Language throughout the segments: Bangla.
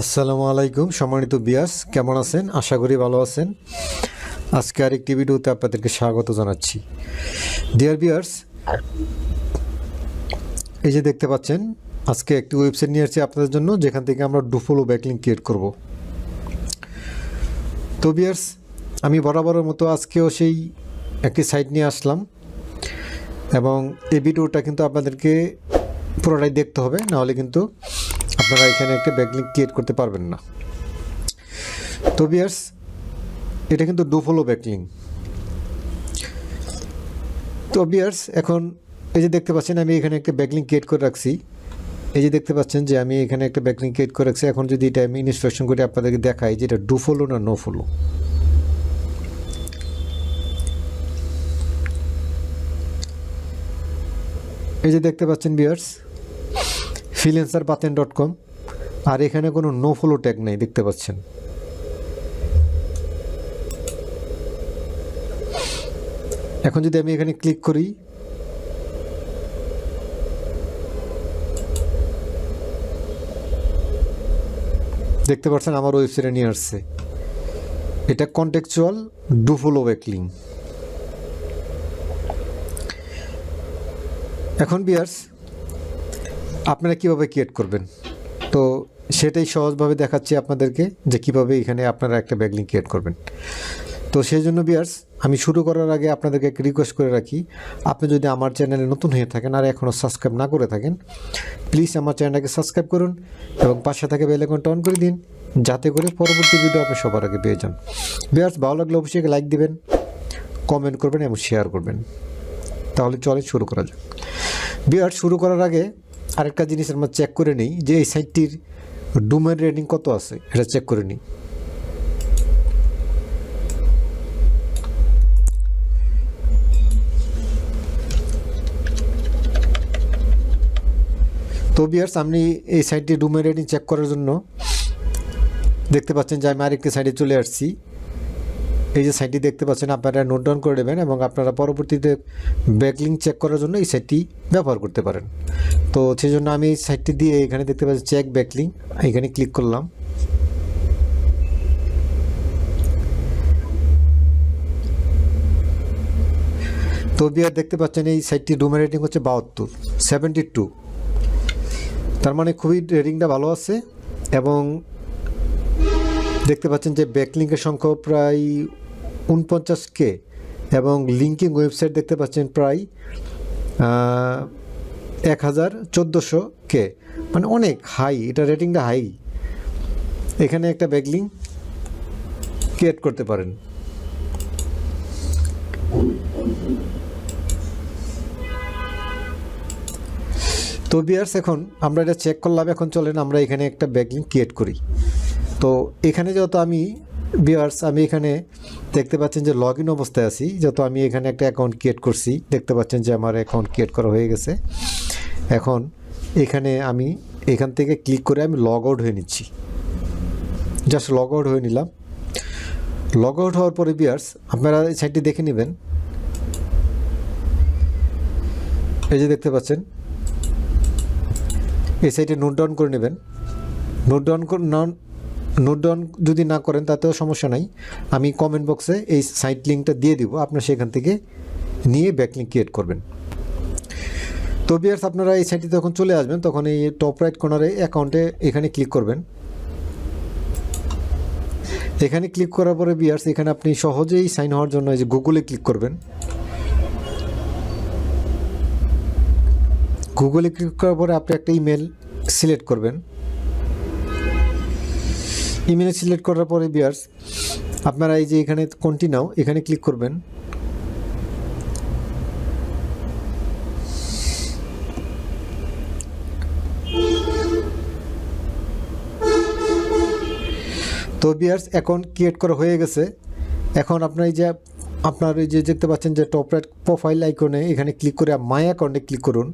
আসসালামু আলাইকুম, সম্মানিত বিয়াস কেমন আছেন? আশা করি ভালো আছেন। আজকে আরেকটি ভিডিওতে আপনাদেরকে স্বাগত জানাচ্ছি। ডিয়ার বিয়ার্স এই যে দেখতে পাচ্ছেন, আজকে একটি ওয়েবসাইট নিয়ে আসছি আপনাদের জন্য, যেখান থেকে আমরা ডুফলো ব্যাকলিং ক্রিয়েট করব। তো বিয়ার্স আমি বরাবরের মতো আজকেও সেই একটি সাইট নিয়ে আসলাম, এবং এই ভিডিওটা কিন্তু আপনাদেরকে পুরোটাই দেখতে হবে, নাহলে কিন্তু আপনারা এখানে একটা ব্যাকলিং ক্রিয়েট করতে পারবেন না। তো বিয়ার্স এটা কিন্তু ডুফলো ব্যাকলিং তো বিয়ার্স এখন এই যে দেখতে পাচ্ছেন, আমি এখানে একটা ব্যাকলিং ক্রিয়েট করে রাখছি। এই যে দেখতে পাচ্ছেন যে আমি এখানে একটা ব্যাকলিং ক্রিয়েট করে রাখছি। এখন যদি এটা আমি ইনস্ট্রাকশন করে আপনাদেরকে দেখাই যে এটা ডু ফলো না নো ফলো এই যে দেখতে পাচ্ছেন বিয়ার্স ফিলেন্সার পাতেন ডট কম। আর এখানে কোনো নো ফলো ট্যাগ নেই, দেখতে পাচ্ছেন। এখন যদি আমি এখানে ক্লিক করি, দেখতে পাচ্ছেন আমার ওয়েবসাইটে নিয়ে আসছে। এটা কন্টেকচুয়াল ডুফলো ওয়েকলিং এখন বিয়ার্স আপনারা কীভাবে ক্রিয়েট করবেন? তো সেটাই সহজভাবে দেখাচ্ছি আপনাদেরকে যে কীভাবে এখানে আপনারা একটা ব্যাগলিং ক্রিয়েট করবেন। তো সেই জন্য বিয়ার্স আমি শুরু করার আগে আপনাদেরকে একটা রিকোয়েস্ট করে রাখি। আপনি যদি আমার চ্যানেলে নতুন হয়ে থাকেন আর এখনও সাবস্ক্রাইব না করে থাকেন প্লিজ আমার চ্যানেলটাকে সাবস্ক্রাইব করুন এবং পাশে থাকে বেল আইকনটা অন করে দিন, যাতে করে পরবর্তী ভিডিও আপনি সবার আগে পেয়ে যান। বিয়ার্স ভালো লাগলে অবশ্যই লাইক দিবেন কমেন্ট করবেন এবং শেয়ার করবেন। তাহলে চলে শুরু করা যাক। বিয়ার শুরু করার আগে আরেকটা জিনিস আমরা চেক করে নিই যে এই সাইটটির ডুমের রেটিং কত আছে, এটা চেক করে নিই। তো বিয়ার্স আপনি এই সাইটটি ডুমের রেটিং চেক করার জন্য দেখতে পাচ্ছেন যে আমি আরেকটি সাইডে চলে আসছি। এই যে সাইটটি দেখতে পাচ্ছেন, আপনারা নোট ডাউন করে নেবেন এবং আপনারা পরবর্তীতে ব্যাকলিং চেক করার জন্য এই সাইটটি ব্যবহার করতে পারেন। তো সেই জন্য আমি এই সাইটটি দিয়ে এখানে দেখতে পাচ্ছি চেক ব্যাকলিং এখানে ক্লিক করলাম। তো বিয়ার দেখতে পাচ্ছেন এই সাইটটি ডুমের রেটিং হচ্ছে বাহাত্তর সেভেন্টি টু তার মানে খুবই রেটিংটা ভালো আছে এবং দেখতে পাচ্ছেন যে ব্যাকলিংকের সংখ্যা প্রায় উনপঞ্চাশ কে এবং লিঙ্কিং ওয়েবসাইট দেখতে পাচ্ছেন প্রায় এক হাজার চোদ্দোশো কে মানে অনেক হাই, এটা রেটিংটা হাই। এখানে একটা ব্যাকলিং ক্রিয়েট করতে পারেন। তো বিয়ার্স, এখন আমরা এটা চেক করলাম, এখন চলেন আমরা এখানে একটা ব্যাকলিং ক্রিয়েট করি। তো এখানে যত আমি বিয়ার্স আমি এখানে দেখতে পাচ্ছেন যে লগ ইন অবস্থায় আছি। যত আমি এখানে একটা অ্যাকাউন্ট ক্রিয়েট করছি, দেখতে পাচ্ছেন যে আমার অ্যাকাউন্ট ক্রিয়েট করা হয়ে গেছে। এখন এখানে আমি এখান থেকে ক্লিক করে আমি লগ আউট হয়ে নিচ্ছি। জাস্ট লগ আউট হয়ে নিলাম। লগ আউট হওয়ার পরে বিয়ার্স আপনারা এই সাইটটি দেখে নেবেন। এই যে দেখতে পাচ্ছেন, এই সাইটে নোট ডাউন করে নেবেন। নোট ডাউন নোট ডাউন যদি না করেন তাতেও সমস্যা নাই। আমি কমেন্ট বক্সে এই সাইট লিঙ্কটা দিয়ে দিব আপনার সেখান থেকে নিয়ে ব্যাকলিঙ্ক ক্রিয়েট করবেন। তো বিয়ার্স আপনারা এই সাইটে যখন চলে আসবেন, তখন এই টপ রাইট কর্নারে অ্যাকাউন্টে এখানে ক্লিক করবেন। এখানে ক্লিক করার পরে বিয়ার্স এখানে আপনি সহজেই সাইন হওয়ার জন্য এই যে গুগলে ক্লিক করবেন। গুগলে ক্লিক করার পরে আপনি একটা ইমেল সিলেক্ট করবেন। ইমেল সিলেক্ট করার পরে বিয়ার্স আপনারা এই যে এখানে কন্টিনিউ এখানে ক্লিক করবেন। তো বিয়ার্স অ্যাকাউন্ট ক্রিয়েট করা হয়ে গেছে। এখন আপনার এই যে, আপনার এই যে দেখতে পাচ্ছেন যে টপ রাইট প্রোফাইল আইকনে এখানে ক্লিক করে মাই অ্যাকাউন্টে ক্লিক করুন।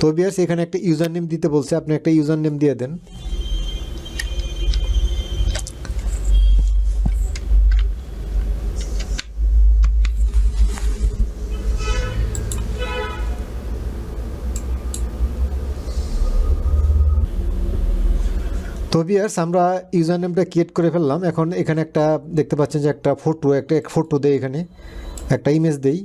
তো বিয়ার্স এখানে একটা ইউজার নেম দিতে বলছে, আপনি একটা ইউজার নেম দিয়ে দেন। তো বিয়ার্স আমরা ইউজার নেমটা ক্রিয়েট করে ফেললাম। এখন এখানে একটা, দেখতে পাচ্ছেন যে একটা ফটো একটা এক ফটো দেয় এখানে, একটা ইমেজ দেই।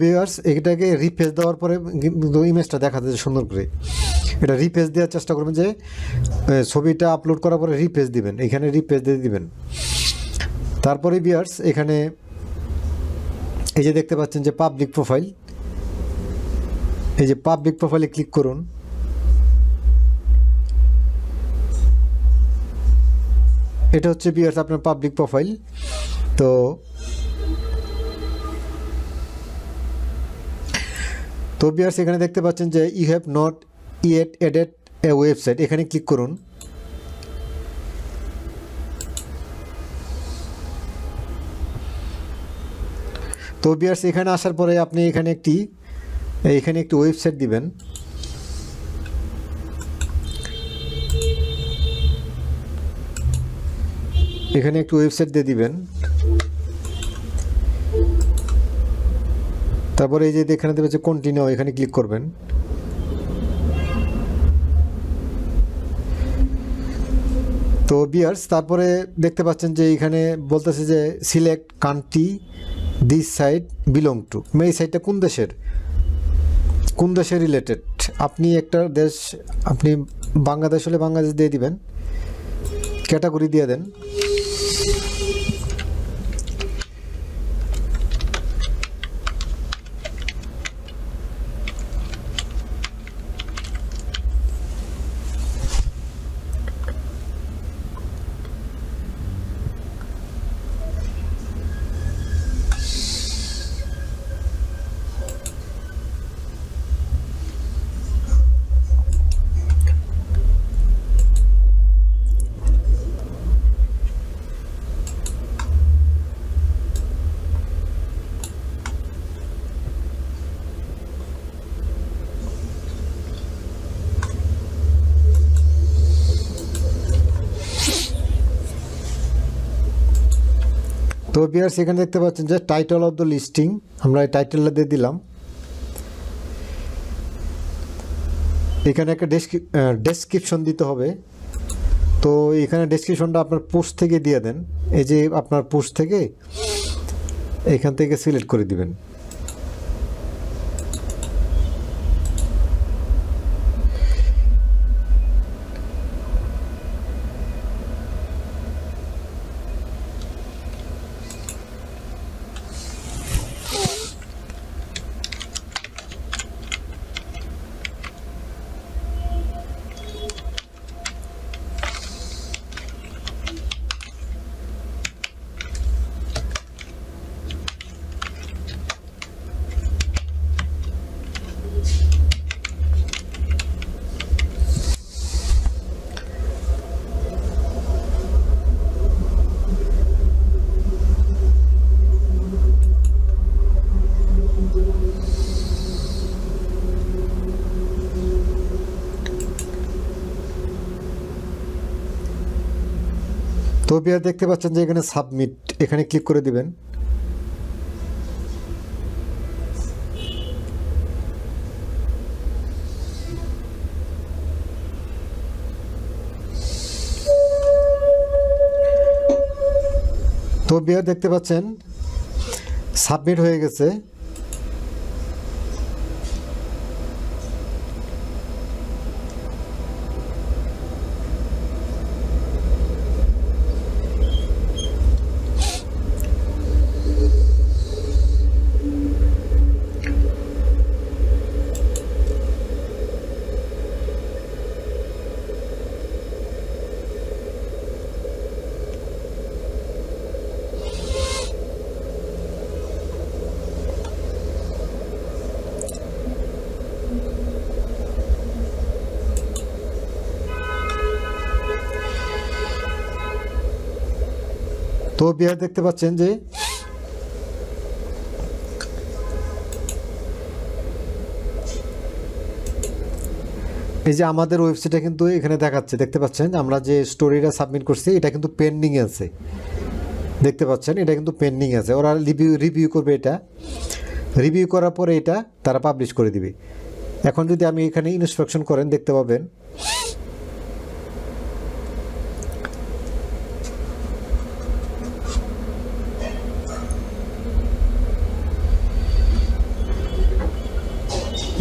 ভিউয়ার্স এটাকে রিপেজ দেওয়ার পরে ইমেজটা দেখা যাচ্ছে সুন্দর করে। এটা রিপেজ দেওয়ার চেষ্টা করবেন যে ছবিটা আপলোড করার পরে রিপেজ দিবেন। এখানে রিপেজ দিয়ে দিবেন। তারপরে ভিউয়ার্স এখানে এই যে দেখতে পাচ্ছেন যে পাবলিক প্রোফাইল এই যে পাবলিক প্রোফাইলে ক্লিক করুন। এটা হচ্ছে বিয়ার্স আপনার পাবলিক প্রোফাইল তো তো বিয়ার্স এখানে দেখতে পাচ্ছেন যে you have not yet added a website এখানে ক্লিক করুন। তো বিয়ার্স এখানে আসার পরে আপনি এখানে একটি এখানে একটি ওয়েবসাইট দিবেন। এখানে একটি ওয়েবসাইট দিয়ে দিবেন। তারপরে এই যে এখানে দেবে যে কন্টিনিউ এখানে ক্লিক করবেন। তো বিয়ার্স তারপরে দেখতে পাচ্ছেন যে এখানে বলতেছে যে select country this site belong to এই সাইডটা কোন দেশের? কোন দেশের রিলেটেড আপনি একটা দেশ, আপনি বাংলাদেশ হলে বাংলাদেশ দিয়ে দিবেন। ক্যাটাগরি দিয়ে দেন। তো বিয়ার সেখানে দেখতে পাচ্ছেন যে টাইটেল অফ দ্য লিস্টিং আমরা এই টাইটেলটা দিয়ে দিলাম। এখানে একটা ডেসক্রিপশন দিতে হবে। তো এখানে ডেসক্রিপশনটা আপনার পোস্ট থেকে দিয়ে দেন। এই যে আপনার পোস্ট থেকে, এখান থেকে সিলেক্ট করে দিবেন। তো বিয়ার দেখতে পাচ্ছেন যে এখানে সাবমিট এখানে ক্লিক করে দিবেন। তো বিয়ার দেখতে পাচ্ছেন সাবমিট হয়ে গেছে। তো বিহার দেখতে পাচ্ছেন যে এই যে আমাদের ওয়েবসাইটে কিন্তু এখানে দেখাচ্ছে, দেখতে পাচ্ছেন? আমরা যে স্টোরিটা সাবমিট করছি, এটা কিন্তু পেন্ডিং আছে। দেখতে পাচ্ছেন? এটা কিন্তু পেন্ডিং আছে। ওরা রিভিউ রিভিউ করবে এটা। রিভিউ করার পরে এটা তারা পাবলিশ করে দিবে। এখন যদি আমি এখানে ইনস্ট্রাকশন করেন, দেখতে পাবেন।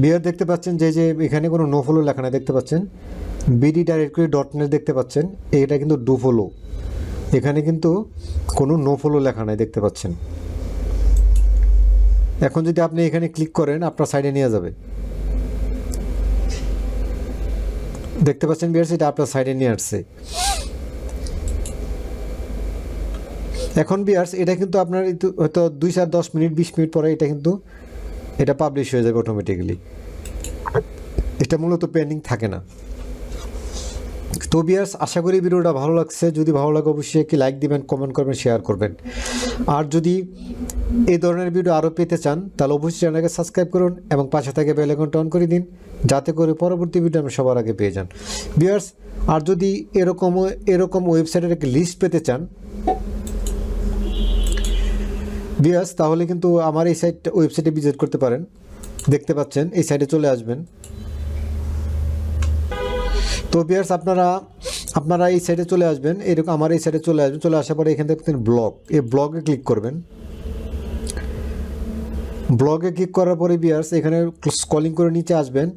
বিয়ার দেখতে পাচ্ছেন যে যে এখানে কোনো নো ফলো লেখা নেই, দেখতে পাচ্ছেন? বিডি ডাইরেক্টরি ডট নেট দেখতে পাচ্ছেন। এটা কিন্তু ডু ফলো এখানে কিন্তু কোনো নো ফলো লেখা নাই, দেখতে পাচ্ছেন। এখন যদি আপনি এখানে ক্লিক করেন, আপনার সাইডে নিয়ে যাবে। দেখতে পাচ্ছেন বিয়ার্স এটা আপনার সাইডে নিয়ে আসছে। এখন বিয়ার্স এটা কিন্তু আপনার হয়তো দুই চার দশ মিনিট, বিশ মিনিট পরে এটা কিন্তু এটা পাবলিশ হয়ে যাবে অটোমেটিক্যালি এটা মূলত পেন্ডিং থাকে না। তো আশা করি ভিডিওটা ভালো লাগছে। যদি ভালো লাগে অবশ্যই একটি লাইক দিবেন কমেন্ট করবেন শেয়ার করবেন। আর যদি এই ধরনের ভিডিও আরও পেতে চান, তাহলে অবশ্যই চ্যানেলকে সাবস্ক্রাইব করুন এবং পাশে থেকে বেল আইকনটা অন করে দিন, যাতে করে পরবর্তী ভিডিও আপনি সবার আগে পেয়ে যান। বিয়ার্স আর যদি এরকম এরকম ওয়েবসাইটের একটি লিস্ট পেতে চান বিয়াস, তাহলে কিন্তু আমার এই সাইট ওয়েবসাইটে ভিজিট করতে পারেন। দেখতে পাচ্ছেন, এই সাইটে চলে আসবেন। তো বিয়ার্স আপনারা আপনারা এই সাইটে চলে আসবেন। এরকম আমার এই সাইটে চলে আসবেন চলে আসার পরে এখান থেকে ব্লগ এই ব্লগে ক্লিক করবেন। ব্লগে ক্লিক করার পরে বিয়ার্স এখানে স্কলিং করে নিচে আসবেন।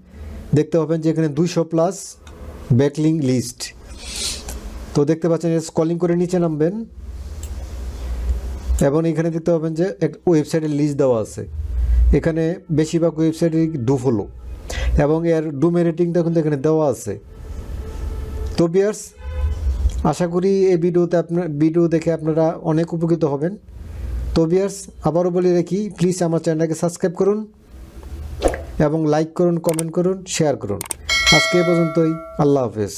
দেখতে পাবেন যে এখানে দুইশো প্লাস ব্যাকলিং লিস্ট তো দেখতে পাচ্ছেন স্কলিং করে নিচে নামবেন। এবং এখানে দেখতে পাবেন যে এক ওয়েবসাইটের লিস্ট দেওয়া আছে। এখানে বেশিরভাগ ওয়েবসাইটে ডু ফলো এবং এর ডুমে রেটিংটা কিন্তু এখানে দেওয়া আছে। তো বিয়ার্স আশা করি এই ভিডিওতে আপনার ভিডিও দেখে আপনারা অনেক উপকৃত হবেন। তো বিয়ার্স আবারও বলে রাখি প্লিজ আমার চ্যানেলটাকে সাবস্ক্রাইব করুন এবং লাইক করুন কমেন্ট করুন শেয়ার করুন। আজকে এ পর্যন্তই, আল্লাহ হাফেজ।